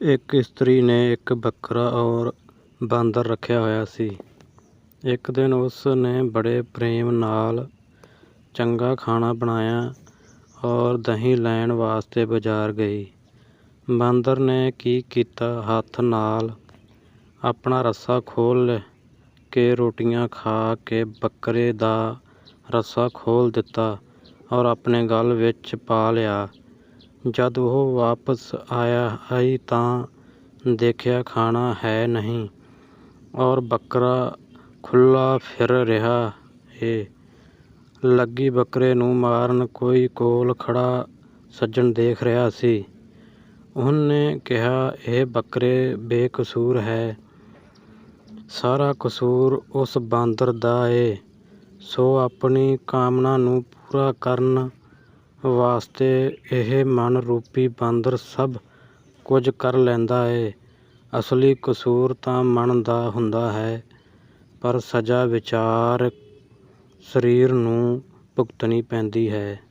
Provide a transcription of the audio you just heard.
ਇੱਕ ਇਸਤਰੀ ਨੇ ਇੱਕ ਬੱਕਰਾ ਔਰ ਬਾਂਦਰ ਰੱਖਿਆ ਹੋਇਆ ਸੀ। ਇੱਕ ਦਿਨ ਉਸ ਨੇ ਬੜੇ ਪ੍ਰੇਮ ਨਾਲ ਚੰਗਾ ਖਾਣਾ ਬਣਾਇਆ ਔਰ ਦਹੀਂ ਲੈਣ ਵਾਸਤੇ ਬਾਜ਼ਾਰ ਗਈ। ਬਾਂਦਰ ਨੇ ਕੀ ਕੀਤਾ, ਹੱਥ ਨਾਲ ਆਪਣਾ ਰੱਸਾ ਖੋਲ੍ਹ ਕੇ ਰੋਟੀਆਂ ਖਾ ਕੇ ਬੱਕਰੇ ਦਾ ਰੱਸਾ ਖੋਲ੍ਹ ਦਿੱਤਾ ਔਰ ਆਪਣੇ ਗਲ ਵਿੱਚ ਪਾ ਲਿਆ। ਜਦ ਉਹ ਵਾਪਸ ਆਇਆ ਆਈ ਤਾਂ ਦੇਖਿਆ ਖਾਣਾ ਹੈ ਨਹੀਂ ਔਰ ਬੱਕਰਾ ਖੁੱਲ੍ਹਾ ਫਿਰ ਰਿਹਾ ਏ। ਲੱਗੀ ਬੱਕਰੇ ਨੂੰ ਮਾਰਨ ਕੋਈ ਕੋਲ ਖੜ੍ਹਾ ਸੱਜਣ ਦੇਖ ਰਿਹਾ ਸੀ। ਉਹਨੇ ਕਿਹਾ, "ਇਹ ਬੱਕਰੇ ਬੇਕਸੂਰ ਹੈ, ਸਾਰਾ ਕਸੂਰ ਉਸ ਬਾਂਦਰ ਦਾ ਏ, ਸੋ ਆਪਣੀ ਕਾਮਨਾ ਨੂੰ ਪੂਰਾ ਕਰਨ ਵਾਸਤੇ ਇਹ ਮਨ ਰੂਪੀ ਬਾਂਦਰ ਸਭ ਕੁਝ ਕਰ ਲੈਂਦਾ ਏ। ਅਸਲੀ ਕਸੂਰ ਤਾਂ ਮਨ ਦਾ ਹੁੰਦਾ ਹੈ, ਪਰ ਸਜ਼ਾ ਵਿਚਾਰ ਸਰੀਰ ਨੂੰ ਭੁਗਤਣੀ ਪੈਂਦੀ ਹੈ।"